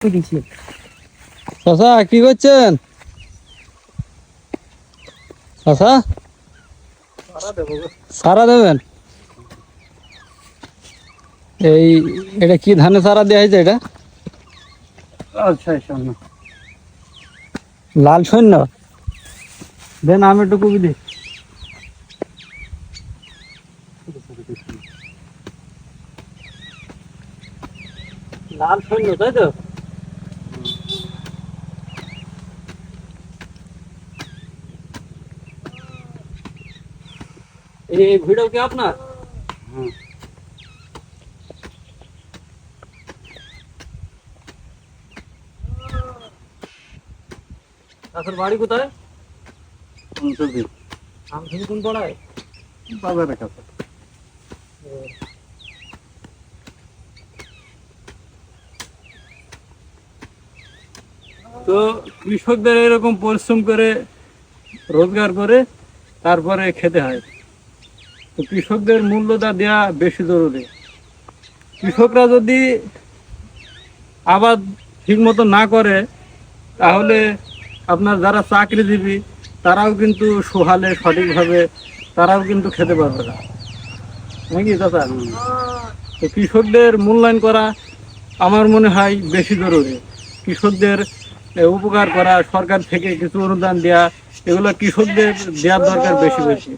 দিছি কি করছেন? চাচা? সারা দেবেন? এই এটা কি ধানে সারা দেওয়া হয়েছে এটা? লাল সৈন্য দেন আমি একটু কবি দিই। লাল সৈন্য তাই তো? এই ভিডিও কি আপনার? আপনার বাড়ি কোথায়? আমি কোন পড়ায়? বাজারের কাছে। তো কৃষকদের এরকম পরিশ্রম করে রোজগার করে তারপরে খেতে হয়। কৃষকদের মূল্যটা দেওয়া বেশি জরুরি। কৃষকরা যদি আবাদ ঠিক মতো না করে, তাহলে আপনার যারা চাকরিজীবী, তারাও কিন্তু সোহালে সঠিকভাবে, তারাও কিন্তু খেতে পারবে না। নাকি চাচা? তো কৃষকদের মূল্যায়ন করা আমার মনে হয় বেশি জরুরি। কৃষকদের উপকার করা, সরকার থেকে কিছু অনুদান দেওয়া এগুলো কৃষকদের দেওয়ার দরকার বেশি বেশি।